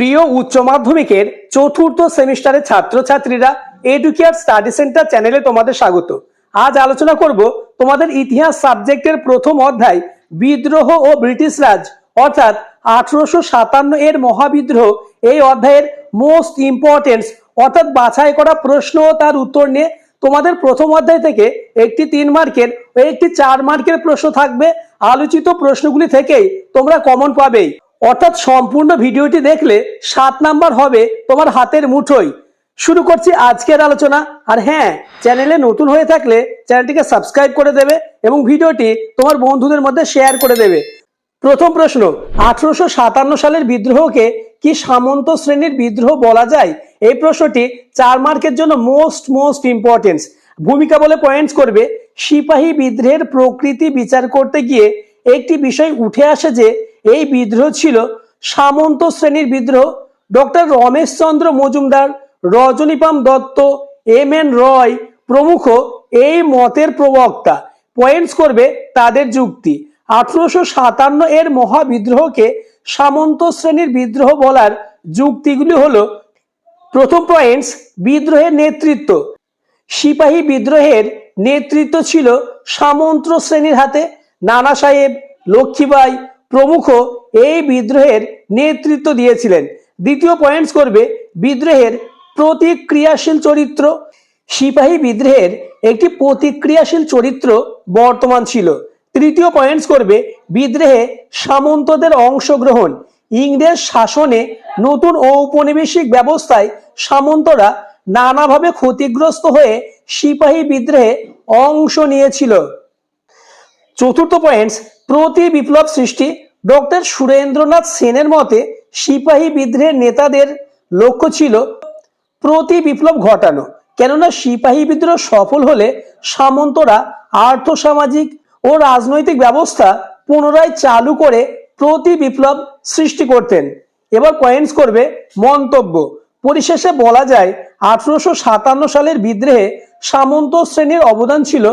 প্রিয় উচ্চ মাধ্যমিকের চতুর্থ সেমিস্টারের ছাত্রছাত্রীরা এডুকেয়ার স্টাডি সেন্টার চ্যানেলে তোমাদের স্বাগত। আজ আলোচনা করব তোমাদের ইতিহাস সাবজেক্টের প্রথম অধ্যায়, বিদ্রোহ ও ব্রিটিশ রাজ। অর্থাৎ আঠারোশো সাতান্ন এর মহাবিদ্রোহ এই অধ্যায়ের মোস্ট ইম্পর্টেন্স অর্থাৎ বাছাই করা প্রশ্ন ও তার উত্তর নিয়ে তোমাদের প্রথম অধ্যায় থেকে একটি তিন মার্কের ও একটি চার মার্কের প্রশ্ন থাকবে। আলোচিত প্রশ্নগুলি থেকেই তোমরা কমন পাবেই। অর্থাৎ সম্পূর্ণ ভিডিওটি দেখলে সাত নাম্বার হবে তোমার হাতের মুঠোই শুরু করছি আজকের আলোচনা। আর হ্যাঁ চ্যানেলে নতুন হয়ে থাকলে চ্যানেলটিকে সাবস্ক্রাইব করে দেবে এবং ভিডিওটি তোমার বন্ধুদের মধ্যে শেয়ার করে দেবে। প্রথম প্রশ্ন, আঠারোশো সাতান্ন সালের বিদ্রোহকে কি সামন্ত শ্রেণির বিদ্রোহ বলা যায়? এই প্রশ্নটি চার মার্কের জন্য মোস্ট মোস্ট ইম্পর্টেন্স। ভূমিকা বলে পয়েন্টস করবে, সিপাহী বিদ্রোহের প্রকৃতি বিচার করতে গিয়ে একটি বিষয় উঠে আসে যে এই বিদ্রোহ ছিল সামন্ত শ্রেণির বিদ্রোহ। Doctor Rameshchandra Majumdar Rajani Palme Dutt, M N Roy প্রমুখ এই মতের প্রবক্তা। পয়েন্টস করবে তাদের যুক্তি। আঠারোশো সাতান্ন এর মহাবিদ্রোহকে সামন্ত শ্রেণির বিদ্রোহ বলার যুক্তিগুলি হলো, প্রথম পয়েন্টস, বিদ্রোহের নেতৃত্ব। সিপাহী বিদ্রোহের নেতৃত্ব ছিল সামন্ত শ্রেণির হাতে। নানা সাহেব লক্ষ্মীবাই প্রমুখ এই বিদ্রোহের নেতৃত্ব দিয়েছিলেন। দ্বিতীয় পয়েন্টস করবে বিদ্রোহের প্রতিক্রিয়াশীল চরিত্র। সিপাহী বিদ্রোহের একটি প্রতিক্রিয়াশীল চরিত্র বর্তমান ছিল। তৃতীয় পয়েন্টস করবে বিদ্রোহে সামন্তদের অংশগ্রহণ। ইংরেজ শাসনে নতুন ঔপনিবেশিক ব্যবস্থায় সামন্তরা নানাভাবে ক্ষতিগ্রস্ত হয়ে সিপাহী বিদ্রোহে অংশ নিয়েছিল। চতুর্থ পয়েন্টস প্রতি বিপ্লব সৃষ্টি। ডক্টর সুরেন্দ্রনাথ সেনের মতে, সিপাহী বিদ্রোহের নেতাদের লক্ষ্য ছিল প্রতি বিপ্লব ঘটানো। কেননা সিপাহী বিদ্রোহ সফল হলে সামন্তরা আর্থসামাজিক ও রাজনৈতিক ব্যবস্থা পুনরায় চালু করে প্রতি বিপ্লব সৃষ্টি করতেন। এবার পয়েন্টস করবে মন্তব্য। পরিশেষে বলা যায়, আঠারোশো সাতান্ন সালের বিদ্রোহে সামন্ত শ্রেণির অবদান ছিল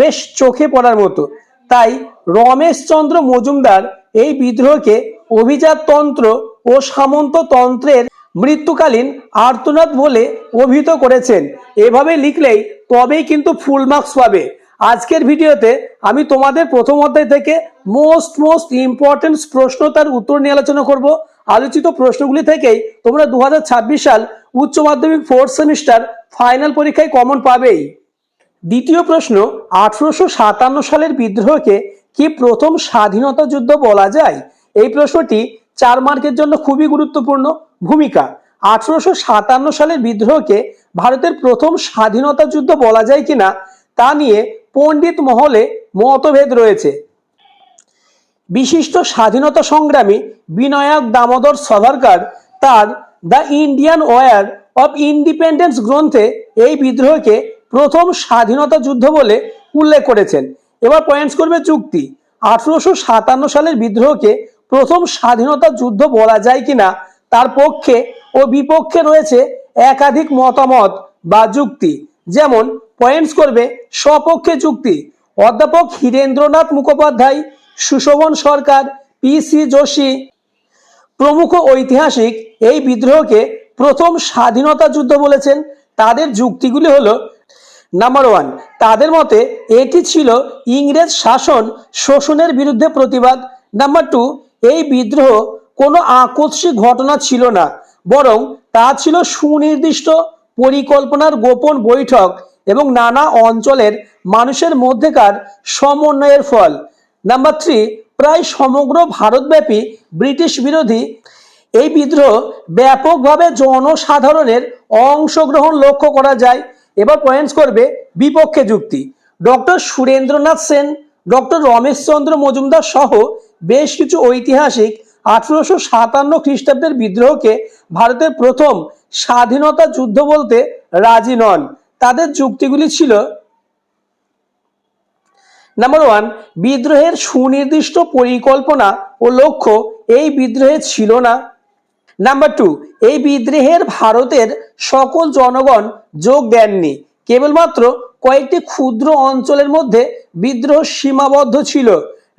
বেশ চোখে পড়ার মতো। তাই রমেশচন্দ্র মজুমদার এই বিদ্রোহকে অভিজাততন্ত্র ও সামন্ততন্ত্রের মৃত্যুকালীন আর্তনাদ বলে অভিহিত করেছেন। এভাবে লিখলেই তবেই কিন্তু ফুল মার্কস পাবে। আজকের ভিডিওতে আমি তোমাদের প্রথম অধ্যায় থেকে মোস্ট মোস্ট ইম্পর্টেন্ট প্রশ্ন তার উত্তর নিয়ে আলোচনা করব। আলোচিত প্রশ্নগুলি থেকেই তোমরা দু হাজার ছাব্বিশ সাল উচ্চ মাধ্যমিক ফোর্থ সেমিস্টার ফাইনাল পরীক্ষায় কমন পাবেই। দ্বিতীয় প্রশ্ন, আঠারোশো সাতান্ন সালের বিদ্রোহকে কি প্রথম স্বাধীনতা যুদ্ধ বলা যায়? এই প্রশ্নটি চার মার্কের জন্য খুবই গুরুত্বপূর্ণ ভূমিকা। আঠারোশো সাতান্ন সালের বিদ্রোহকে ভারতের প্রথম স্বাধীনতা যুদ্ধ বলা যায় কিনা তা নিয়ে পণ্ডিত মহলে মতভেদ রয়েছে। বিশিষ্ট স্বাধীনতা সংগ্রামী বিনায়ক দামোদর সভারকার তার the Indian war of independence গ্রন্থে এই বিদ্রোহকে প্রথম স্বাধীনতা যুদ্ধ বলে উল্লেখ করেছেন। এবার পয়েন্টস করবে চুক্তি। আঠারোশো সাতান্ন সালের বিদ্রোহকে প্রথম স্বাধীনতা যুদ্ধ বলা যায় কিনা তার পক্ষে ও বিপক্ষে রয়েছে একাধিক মতামত বা যুক্তি। যেমন পয়েন্টস করবে স্বপক্ষে চুক্তি। অধ্যাপক হীরেন্দ্রনাথ মুখোপাধ্যায়, সুশোভন সরকার, পি সি যোশী। প্রমুখ ঐতিহাসিক এই বিদ্রোহকে প্রথম স্বাধীনতা যুদ্ধ বলেছেন। তাদের যুক্তিগুলি হলো নাম্বার ওয়ান তাদের মতে এটি ছিল ইংরেজ শাসন শোষণের বিরুদ্ধে প্রতিবাদ। নাম্বার টু এই বিদ্রোহ কোনো আকস্মিক ঘটনা ছিল না, বরং তা ছিল সুনির্দিষ্ট পরিকল্পনার গোপন বৈঠক এবং নানা অঞ্চলের মানুষের মধ্যেকার সমন্বয়ের ফল। নাম্বার থ্রি প্রায় সমগ্র ভারতব্যাপী ব্রিটিশ বিরোধী এই বিদ্রোহ ব্যাপকভাবে জনসাধারণের অংশগ্রহণ লক্ষ্য করা যায়। এবার পয়েন্টস করবে বিপক্ষে যুক্তি। ডক্টর সুরেন্দ্রনাথ সেন ডক্টর রমেশচন্দ্র মজুমদার সহ বেশ কিছু ঐতিহাসিক আঠারোশো সাতান্ন খ্রিস্টাব্দের বিদ্রোহকে ভারতের প্রথম স্বাধীনতা যুদ্ধ বলতে রাজি নন। তাদের যুক্তিগুলি ছিল নাম্বার ওয়ান বিদ্রোহের সুনির্দিষ্ট পরিকল্পনা ও লক্ষ্য এই বিদ্রোহে ছিল না। নাম্বার টু এই বিদ্রোহের ভারতের সকল জনগণ যোগ দেননি। কেবলমাত্র কয়েকটি ক্ষুদ্র অঞ্চলের মধ্যে বিদ্রোহ সীমাবদ্ধ ছিল।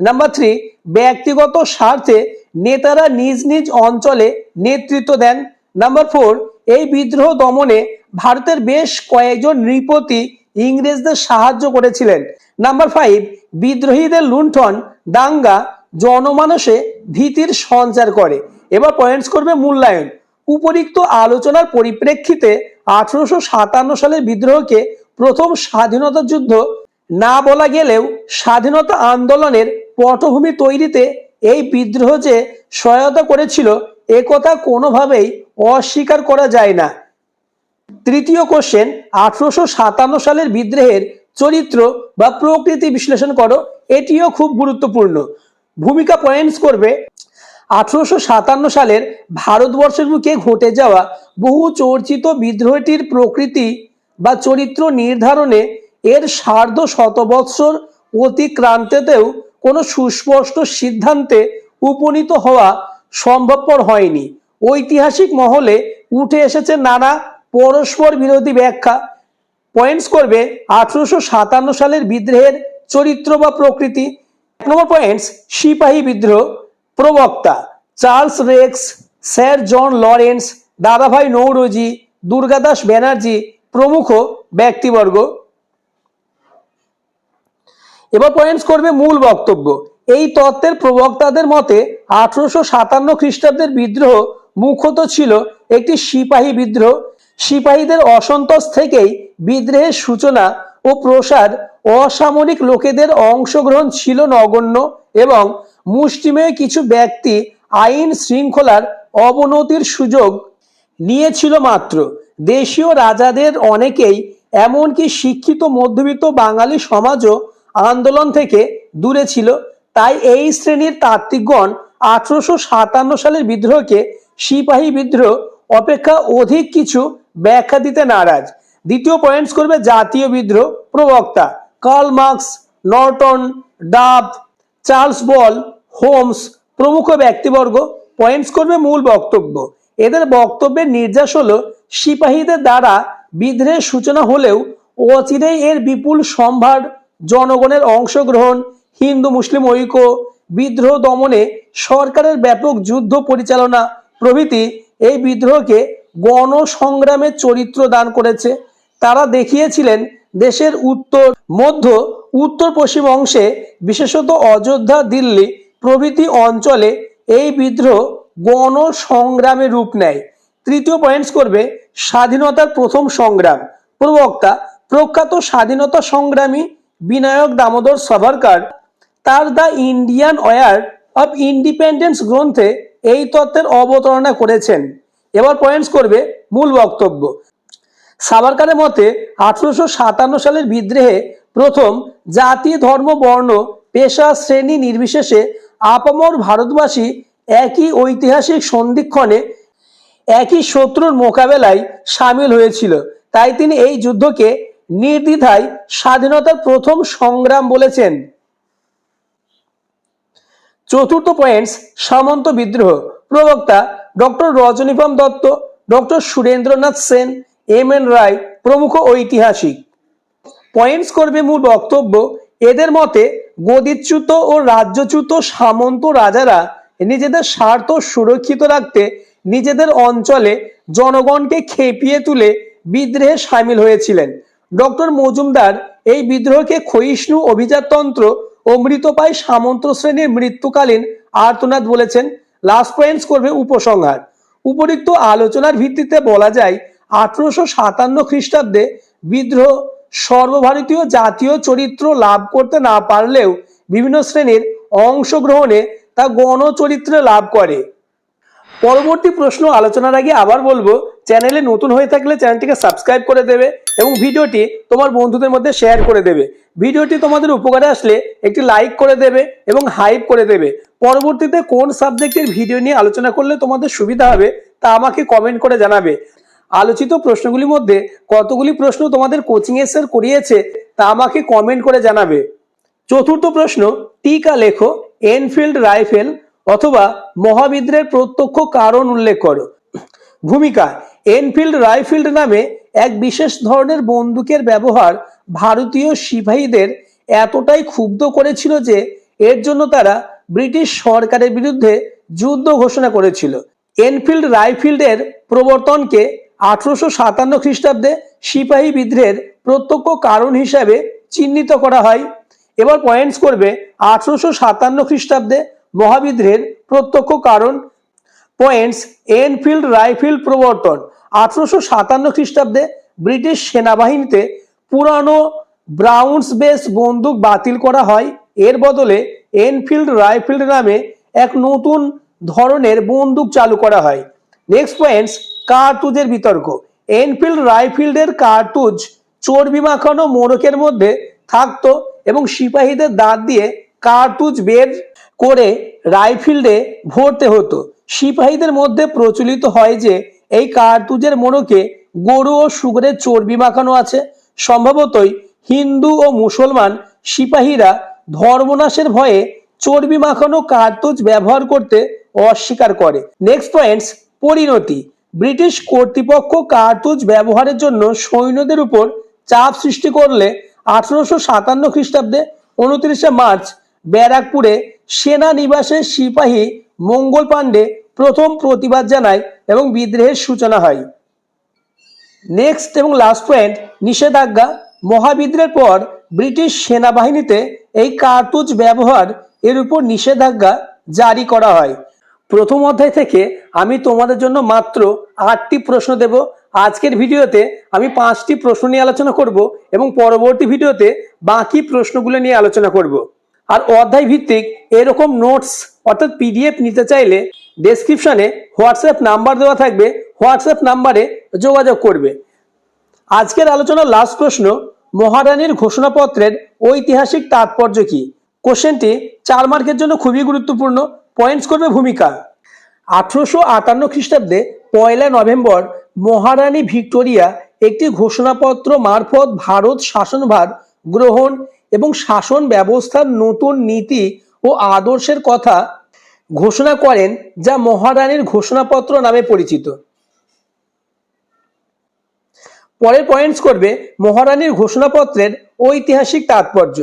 নাম্বার থ্রি ব্যক্তিগত স্বার্থে নেতারা নিজ নিজ অঞ্চলে নেতৃত্ব দেন। নাম্বার ফোর এই বিদ্রোহ দমনে ভারতের বেশ কয়েকজন নৃপতি ইংরেজদের সাহায্য করেছিলেন। নাম্বার ফাইভ বিদ্রোহীদের লুণ্ঠন দাঙ্গা জনমানসে ভীতির সঞ্চার করে। এবার পয়েন্টস করবে মূল্যায়ন। উপরিক্ত আলোচনার পরিপ্রেক্ষিতে আঠারোশো সাতান্ন সালের বিদ্রোহকে প্রথম স্বাধীনতা যুদ্ধ না বলা গেলেও স্বাধীনতা আন্দোলনের পটভূমি তৈরিতে এই বিদ্রোহ যে সহায়তা করেছিল একথা কোনোভাবেই অস্বীকার করা যায় না। তৃতীয় কোশ্চেন আঠারোশো সাতান্ন সালের বিদ্রোহের চরিত্র বা প্রকৃতি বিশ্লেষণ করো। এটিও খুব গুরুত্বপূর্ণ। ভূমিকা পয়েন্টস করবে আঠারোশো সাতান্ন সালের ভারতবর্ষের বুকে ঘটে যাওয়া বহু চর্চিত বিদ্রোহটির প্রকৃতি বা চরিত্র নির্ধারণে এর সার্ধ শতবৎসর অতিক্রান্তেতেও কোনো সুস্পষ্ট সিদ্ধান্তে উপনীত হওয়া সম্ভবপর হয়নি। ঐতিহাসিক মহলে উঠে এসেছে নানা পরস্পর বিরোধী ব্যাখ্যা। পয়েন্টস করবে আঠারোশো সাতান্ন সালের বিদ্রোহের চরিত্র বা প্রকৃতি। এক নম্বর পয়েন্টস, সিপাহী বিদ্রোহ। প্রবক্তা Charles Raikes, sir John Lawrence, Dadabhai Naoroji Durgadas Banerjee প্রমুখ ব্যক্তিবর্গ। এবার পয়েন্টস করবে মূল বক্তব্য। এই তত্ত্বের প্রবক্তাদের মতে আঠারোশো সাতান্ন খ্রিস্টাব্দের বিদ্রোহ মুখ্যত ছিল একটি সিপাহী বিদ্রোহ। সিপাহীদের অসন্তোষ থেকেই বিদ্রোহের সূচনা ও প্রসার অসামরিক লোকেদের অংশগ্রহণ ছিল নগণ্য এবং মুষ্টিমেয় কিছু ব্যক্তি আইন শৃঙ্খলার অবনতির সুযোগ নিয়েছিল মাত্র। দেশীয় রাজাদের অনেকেই এমনকি শিক্ষিত মধ্যবিত্ত বাঙালি সমাজও আন্দোলন থেকে দূরে ছিল। তাই এই শ্রেণির তাত্ত্বিকগণ আঠারোশো সাতান্ন সালের বিদ্রোহকে সিপাহী বিদ্রোহ অপেক্ষা অধিক কিছু ব্যাখ্যা দিতে নারাজ। দ্বিতীয় পয়েন্টস করবে জাতীয় বিদ্রোহ প্রবক্তা। Karl Marx, Norton, Duff, Charles Ball Holmes প্রমুখ ব্যক্তিবর্গ পয়েন্টস করবে মূল বক্তব্য। এদের বক্তব্যের নির্যাস হলো, সিপাহীদের দ্বারা বিদ্রোহের সূচনা হলেও অচিরেই এর বিপুল সম্ভার জনগণের অংশগ্রহণ, হিন্দু, মুসলিম ঐক্য, বিদ্রোহ দমনে সরকারের ব্যাপক যুদ্ধ পরিচালনা প্রভৃতি এই বিদ্রোহকে গণসংগ্রামের চরিত্র দান করেছে। তারা দেখিয়েছিলেন দেশের উত্তর, মধ্য উত্তর পশ্চিম অংশে বিশেষত অযোধ্যা, দিল্লি প্রভৃতি অঞ্চলে এই বিদ্রোহ গণসংগ্রামে রূপ নেয়। তৃতীয় পয়েন্টস করবে, স্বাধীনতার প্রথম সংগ্রাম। প্রবক্তা, প্রখ্যাত স্বাধীনতা সংগ্রামী বিনায়ক দামোদর সাভারকার, তার the Indian war of independence গ্রন্থে এই তত্ত্বের অবতারণা করেছেন। এবার পয়েন্টস করবে, মূল বক্তব্য। সাভারকারের মতে, আঠারোশো সাতান্ন সালের বিদ্রোহে প্রথম জাতি, ধর্ম, বর্ণ, পেশা, শ্রেণি নির্বিশেষে আপামর ভারতবাসী একই ঐতিহাসিক সন্ধিক্ষণে একই শত্রুর মোকাবেলায় সামিল হয়েছিল। তাই তিনি এই যুদ্ধকে নির্দ্বিধায় স্বাধীনতার প্রথম সংগ্রাম বলেছেন। চতুর্থ পয়েন্টস, সামন্ত বিদ্রোহ। প্রবক্তা doctor Rajanikanta Dutt, doctor Surendranath Sen, M N Roy প্রমুখ ঐতিহাসিক। পয়েন্টস করবে মূল বক্তব্য এদের মতে গদিচ্যুত ও রাজ্যচ্যুত সামন্ত রাজারা নিজেদের স্বার্থ সুরক্ষিত রাখতে নিজেদের অঞ্চলে জনগণকে খেপিয়ে তুলে বিদ্রোহে সামিল হয়েছিলেন। ডক্টর মজুমদার এই বিদ্রোহকে ক্ষয়িষ্ণু অভিজাততন্ত্র ও মৃতপায় সামন্ত শ্রেণির মৃত্যুকালীন আর্তনাদ বলেছেন লাস্ট পয়েন্টস করবে উপসংহার। উপরিক্ত আলোচনার ভিত্তিতে বলা যায়, আঠারোশো সাতান্ন খ্রিস্টাব্দে বিদ্রোহ সর্বভারতীয় জাতীয় চরিত্র লাভ করতে না পারলেও বিভিন্ন শ্রেণির অংশগ্রহণে তা গণচরিত্রে লাভ করে। পরবর্তী প্রশ্ন আলোচনার আগে আবার বলব, চ্যানেলে নতুন হয়ে থাকলে চ্যানেলটিকে সাবস্ক্রাইব করে দেবে এবং ভিডিওটি তোমার বন্ধুদের মধ্যে শেয়ার করে দেবে। ভিডিওটি তোমাদের উপকারে আসলে একটি লাইক করে দেবে এবং হাইপ করে দেবে। পরবর্তীতে কোন সাবজেক্টের ভিডিও নিয়ে আলোচনা করলে তোমাদের সুবিধা হবে তা আমাকে কমেন্ট করে জানাবে। আলোচিত প্রশ্নগুলির মধ্যে কতগুলি প্রশ্ন তোমাদের কোচিং এ স্যার করিয়েছে তা আমাকে কমেন্ট করে জানাবে। চতুর্থ প্রশ্ন, টিকা লেখো এনফিল্ড রাইফেল অথবা মহাবিদ্রের প্রত্যক্ষ কারণ উল্লেখ করো। ভূমিকা এনফিল্ড রাইফিল্ড নামে এক বিশেষ ধরনের বন্দুকের ব্যবহার ভারতীয় সিপাহীদের এতটাই ক্ষুব্ধ করেছিল যে এর জন্য তারা ব্রিটিশ সরকারের বিরুদ্ধে যুদ্ধ ঘোষণা করেছিল। এনফিল্ড রাইফিল্ডের প্রবর্তনকে আঠারোশো সাতান্ন খ্রিস্টাব্দে সিপাহী বিদ্রোহের প্রত্যক্ষ কারণ হিসাবে চিহ্নিত করা হয়। এবার পয়েন্টস করবে আঠারোশো সাতান্ন খ্রিস্টাব্দে মহাবিদ্রোহের প্রত্যক্ষ কারণ। পয়েন্টস এনফিল্ড রাইফিল্ড প্রবর্তন। আঠারোশো সাতান্ন খ্রিস্টাব্দে ব্রিটিশ সেনাবাহিনীতে পুরানো ব্রাউন্স বেস বন্দুক বাতিল করা হয়। এর বদলে এনফিল্ড রাইফিল্ড নামে এক নতুন ধরনের বন্দুক চালু করা হয়। নেক্সট পয়েন্টস কার্তুজের বিতর্ক। এনফিল্ড রাইফিল্ডের কার্তুজ চর্বি মাখানো মোড়কের মধ্যে থাকতো এবং সিপাহীদের দাঁত দিয়ে কার্তুজ বের করে রাইফিল্ডে ভরতে হতো। সিপাহীদের মধ্যে প্রচলিত হয় যে, এই কার্তুজের মোড়কে গরু ও শুকরের চর্বি মাখানো আছে। সম্ভবতই হিন্দু ও মুসলমান সিপাহীরা ধর্মনাশের ভয়ে চর্বি মাখানো কার্তুজ ব্যবহার করতে অস্বীকার করে। নেক্সট পয়েন্টস পরিণতি। ব্রিটিশ কর্তৃপক্ষ কার্তুজ ব্যবহারের জন্য সৈন্যদের উপর চাপ সৃষ্টি করলে আঠারোশো সাতান্ন খ্রিস্টাব্দে উনত্রিশে মার্চ ব্যারাকপুরে সেনা নিবাসের সিপাহী মঙ্গল পাণ্ডে প্রথম প্রতিবাদ জানায় এবং বিদ্রোহের সূচনা হয়। নেক্সট এবং লাস্ট পয়েন্ট নিষেধাজ্ঞা। মহাবিদ্রোহের পর ব্রিটিশ সেনাবাহিনীতে এই কার্তুজ ব্যবহার এর উপর নিষেধাজ্ঞা জারি করা হয়। প্রথম অধ্যায় থেকে আমি তোমাদের জন্য মাত্র আটটি প্রশ্ন দেব। আজকের ভিডিওতে আমি পাঁচটি প্রশ্ন নিয়ে আলোচনা করব এবং পরবর্তী ভিডিওতে বাকি প্রশ্নগুলো নিয়ে আলোচনা করব। আর অধ্যায় ভিত্তিক এরকম নোটস অর্থাৎ পিডিএফ নিতে চাইলে ডেসক্রিপশনে হোয়াটসঅ্যাপ নাম্বার দেওয়া থাকবে। হোয়াটসঅ্যাপ নাম্বারে যোগাযোগ করবে। আজকের আলোচনার লাস্ট প্রশ্ন, মহারানীর ঘোষণাপত্রের ঐতিহাসিক তাৎপর্য কি? কোশ্চেনটি চার মার্কের জন্য খুবই গুরুত্বপূর্ণ। পয়েন্টস করবে ভূমিকা। আঠারোশো আটান্ন খ্রিস্টাব্দে পয়লা নভেম্বর মহারানী ভিক্টোরিয়া একটি ঘোষণাপত্র মারফত ভারত শাসনভার গ্রহণ এবং শাসন ব্যবস্থার নতুন নীতি ও আদর্শের কথা ঘোষণা করেন, যা মহারানীর ঘোষণাপত্র নামে পরিচিত। পরের পয়েন্টস করবে মহারানীর ঘোষণাপত্রের ঐতিহাসিক তাৎপর্য।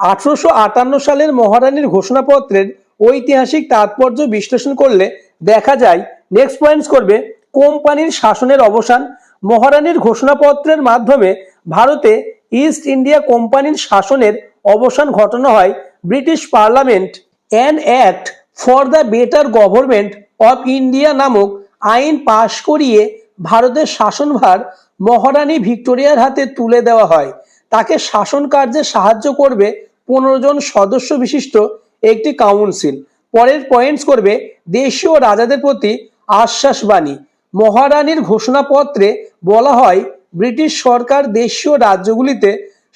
আঠারোশো আটান্ন সালের মহারানীর ঘোষণাপত্রের ঐতিহাসিক তাৎপর্য বিশ্লেষণ করলে দেখা যায় নেক্সট পয়েন্টস করবে কোম্পানির শাসনের অবসান। মহারানীর ঘোষণাপত্রের মাধ্যমে ভারতে ইস্ট ইন্ডিয়া কোম্পানির শাসনের অবসান ঘটানো হয় British parliament an act for the better government of India নামক আইন পাশ করিয়ে ভারতের শাসনভার মহারানী ভিক্টোরিয়ার হাতে তুলে দেওয়া হয়। তাকে শাসন কার্যে সাহায্য করবে পনেরো জন সদস্য বিশিষ্ট একটি কাউন্সিল পরের পয়েন্টস করবে দেশীয় রাজাদের প্রতি আশ্বাসবাণী। মহারানীর ঘোষণাপত্রে বলা হয়, ব্রিটিশ সরকার দেশীয় রাজ্যগুলিতে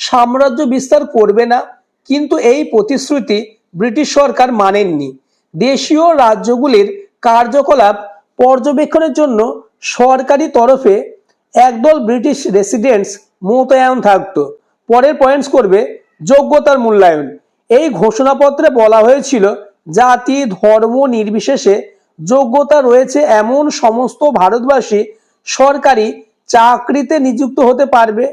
সাম্রাজ্য বিস্তার করবে না, কিন্তু এই প্রতিশ্রুতি ব্রিটিশ সরকার মানেননি। দেশীয় রাজ্যগুলির কার্যকলাপ পর্যবেক্ষণের জন্য সরকারি তরফে একদল ব্রিটিশ রেসিডেন্টস মোতায়েন থাকত। পরের পয়েন্টস করবে, যোগ্যতার মূল্যায়ন। এই ঘোষণাপত্রে বলা হয়েছিল, জাতি, ধর্ম নির্বিশেষে যোগ্যতা রয়েছে এমন সমস্ত ভারতবাসী সরকারি চাকরিতে নিযুক্ত হতে পারবে।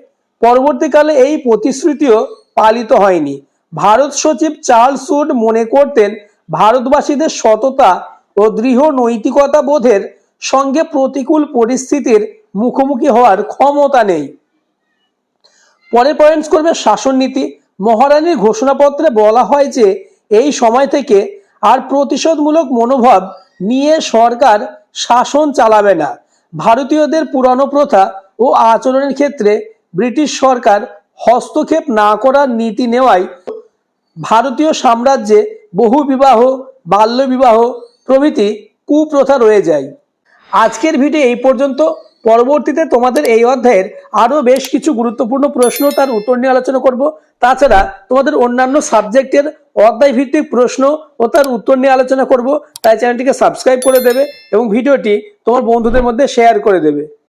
পরবর্তীকালে এই প্রতিশ্রুতিও পালিত হয়নি। ভারত সচিব চার্লস উড মনে করতেন, ভারতবাসীদের সততা ও দৃঢ় নৈতিকতা বোধের সঙ্গে প্রতিকূল পরিস্থিতির মুখোমুখি হওয়ার ক্ষমতা নেই। পরের পয়েন্টস করবে শাসন নীতি মহারানীর ঘোষণাপত্রে বলা হয় যে, এই সময় থেকে আর প্রতিশোধমূলক মনোভাব নিয়ে সরকার শাসন চালাবে না। ভারতীয়দের পুরানো প্রথা ও আচরণের ক্ষেত্রে ব্রিটিশ সরকার হস্তক্ষেপ না করার নীতি নেওয়ায় ভারতীয় সাম্রাজ্যে বহু বিবাহ, বাল্যবিবাহ প্রভৃতি কুপ্রথা রয়ে যায়। আজকের ভিডিও এই পর্যন্ত। পরবর্তীতে তোমাদের এই অধ্যায়ের আরও বেশ কিছু গুরুত্বপূর্ণ প্রশ্ন তার উত্তর নিয়ে আলোচনা করব। তাছাড়া তোমাদের অন্যান্য সাবজেক্টের অধ্যায় ভিত্তিক প্রশ্ন ও তার উত্তর নিয়ে আলোচনা করব। তাই চ্যানেলটিকে সাবস্ক্রাইব করে দেবে এবং ভিডিওটি তোমার বন্ধুদের মধ্যে শেয়ার করে দেবে।